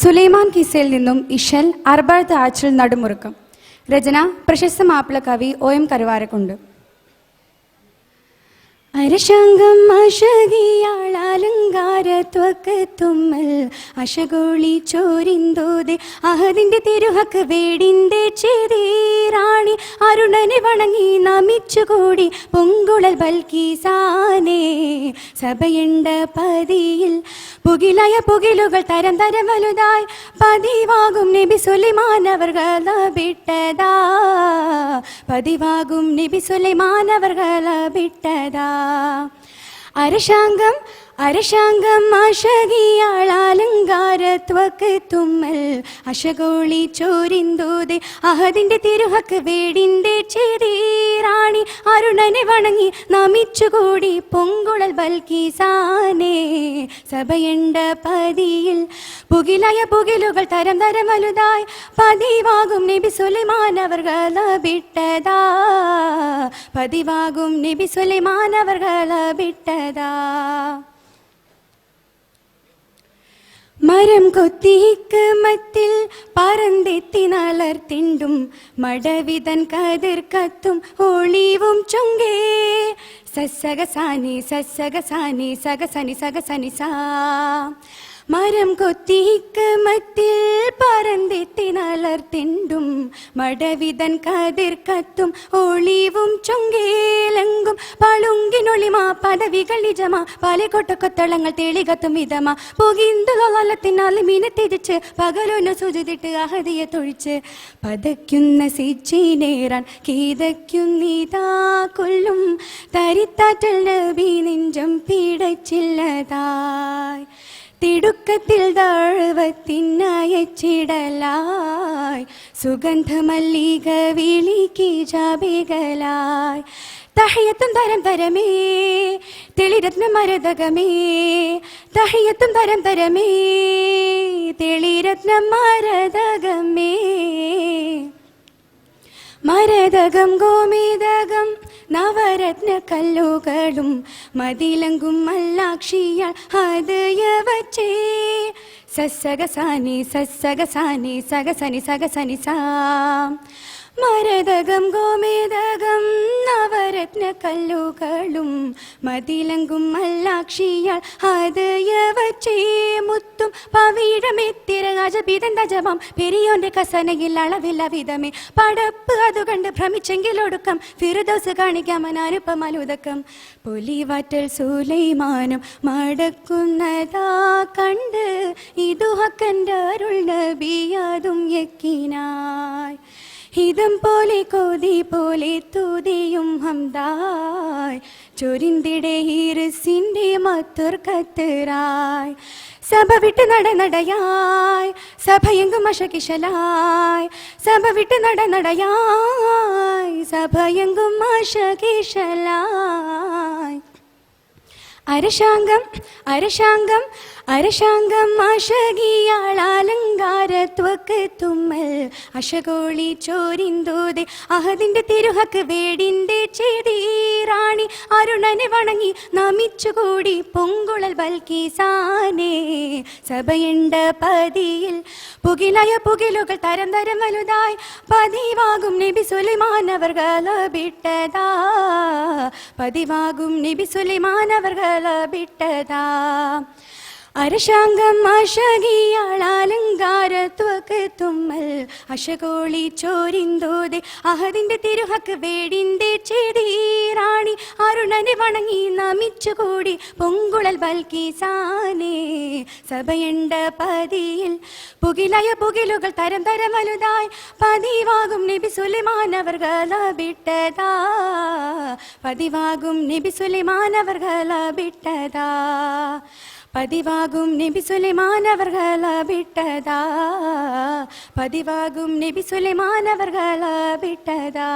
സുലൈമാൻ കിസയിൽ നിന്നും ഇഷൽ അർബാഴത്ത് ആച്ചിൽ നടുമുറുക്കം. രചന പ്രശസ്ത മാപ്പിള കവി ഒ എം കരുവാരക്കുണ്ട്. അരശങ്കം അശകിയാളാലങ്കാരത്വക്ക് തുമ്മൽ. അശകോളി ചോരിന്തോതെ അഹദിന്റെ തിരുഹക്ക് വേടിന്റെ ചെതീറാണി അരുണനെ വണങ്ങി നമിച്ചുകൂടി പൊങ്കുളൽ ബൽക്കീസാനേ സഭയുണ്ട പതിയിൽ പുകിലയ പുകിലുകൾ തരം തരം വലുതായി പതിവാകും നബി സുലിമാൻ അവർ വിട്ടതാ പതിവാകും നബി സുലൈമാൻ விட்டதா വിട്ടതാ. അരശാംഗം അരശാംഗം അശകിയാളാലങ്കാരത്വക്ക് തുമ്മൽ. അശകോളി ചോരിന്തോതെ അഹദിന്റെ തിരുഹക്ക് വേടിന്റെ ചെതീറാണി അരുണനെ വണങ്ങി നമിച്ചുകൂടി പൊങ്കുളൽ ബൽക്കീസാനേ സഭയുണ്ട പതിയിൽ പുകിലയ പുകിലുകൾ തരം തരം വലുതായി പതിവാകും നബി സുലൈമാൻ അവർ വിട്ടതാ. പതിവാകും നബി സുലൈമാൻ അവർ വിട്ടതാ. മരം കൊത്തിക്ക് മത്തിൽ പറന്തെത്തി നളർത്തിണ്ടും മടവിതൻ കതിർ കത്തും ഒളിവും ചൊങ്കേ സസഗസാനി സസഗസാനി സഗസനി സഗസനി സാ മരം കൊത്തിക്ക് മത്തിൽ പറന്തെത്തി തിണ്ടും മടവിതൻ കതിർ കത്തും ഒളിവും ചൊങ്കേലങ്കും. പളുങ്കിനൊളിമാ പദവികൾ നിജമാ. പാലിക്കൊട്ടക്കൊത്തളങ്ങൾ തേളികത്തും വിധമാ. പുകിന്തുലത്തിനാൽ മീനെ തിരിച്ച് പകലൊന്ന് സുചിതിട്ട് അഹതിയെ തൊഴിച്ച്. പതയ്ക്കുന്ന സിച്ചിനേറാൻ കീതയ്ക്കുന്നിതാ കൊല്ലും. തരിത്താറ്റൽ നബി നെഞ്ചം പീടച്ചില്ലതായി തിടുക്കത്തിൽ താഴ്വത്തിനയച്ചിടലായി സുഗന്ധമല്ലിക വിളിക്ക് ജാബികലായി തഹയത്തും തരം തരമേ തെളിരത്ന മരതകമേ തഹയത്തും തരം തരമേ തെളിരത്ന മരതകമേ. മരതകം ഗോമേതകം നവരത്ന കല്ലുകളും മതിലങ്കും മല്ലാക്ഷിയാൾ ഹൃദയവച്ചേ സസ്സഗസാനി സസഗസാനി സഗസനി സഗസനി സാ. മരതകം ഗോമേതകം കല്ലുകളും മതിലങ്കും മല്ലാക്ഷിയാൾ ഹൃദയവച്ചേ മുത്തും പവിഴമെത്തിര അജബിതൻ തജപം പെരിയോന്റെ കസനയിൽ അളവില്ല വിധമേ. പടപ്പ് അതു കണ്ട് ഭ്രമിച്ചെങ്കിലൊടുക്കം ഫിറുദോസ് കാണിക്കാമൻ അനുപമലുതക്കം പുലിവാറ്റൽ സൂലൈമാനം മടക്കുന്നതാ കണ്ട് ഇതു ഹക്കന്റെ അരുൾ നബിയാതും യക്കിനായി. ഹിതം പോലെ കൊതി പോലെ തുതിയും ഹംദായ്. ചൊരിന്തിടെ ഹീറസിന്റെ മത്തുർ കത്തറായ്. സഭ വിട്ട് നട നടയായ് സഭയെങ്കും അശകിശലായ്. സഭ വിട്ട് നട നടയായ് സഭയെങ്കും അശകിശലായ്. അരശാംഗം അരശാംഗം അരശാംഗം അശകിയാളാലങ്കാരത്വക്ക് തുമ്മൽ. അശകോളി ചോരിന്തോതെ അഹദിന്റെ തിരുഹക്ക് വേടിന്റെ അരുണനെ വണങ്ങി നമിച്ചുകൂടി പൊങ്കുളൽ ബൽക്കീസാനേ സഭയുണ്ട പതിയിൽ പുകിലയ പുകിലുകൾ തരം തരം വലുതായി പതിവാകും നബി സുലിമാനവർ വിട്ടതാ പതിവാകും നബി സുലിമാനവർ വിട്ടതാ അരശാംഗം അശകിയാളാലങ്കാരത്വക്ക് തുമ്മൽ. അശകോളി ചോരിന്തോതെ അഹദിന്റെ തിരുഹക്ക് വേടിന്റെ ചെടീറാണി അരുണനെ വണങ്ങി നമിച്ചുകൂടി. പൊങ്കുളൽ ബൽക്കീസാനേ സഭയുണ്ട പതിയിൽ. പുകിലയ പുകിലുകൾ തരം തരം വലുതായി. പതിവാകും നബി സുലിമാൻ അവർ വിട്ടതാ. പതിവാകും നബി സുലിമാൻ അവർ വിട്ടതാ. പതിവാകും നബി സുലൈമാൻ അവർ വിട്ടതാ പതിവാകും നബി സുലൈമാൻ അവർ വിട്ടതാ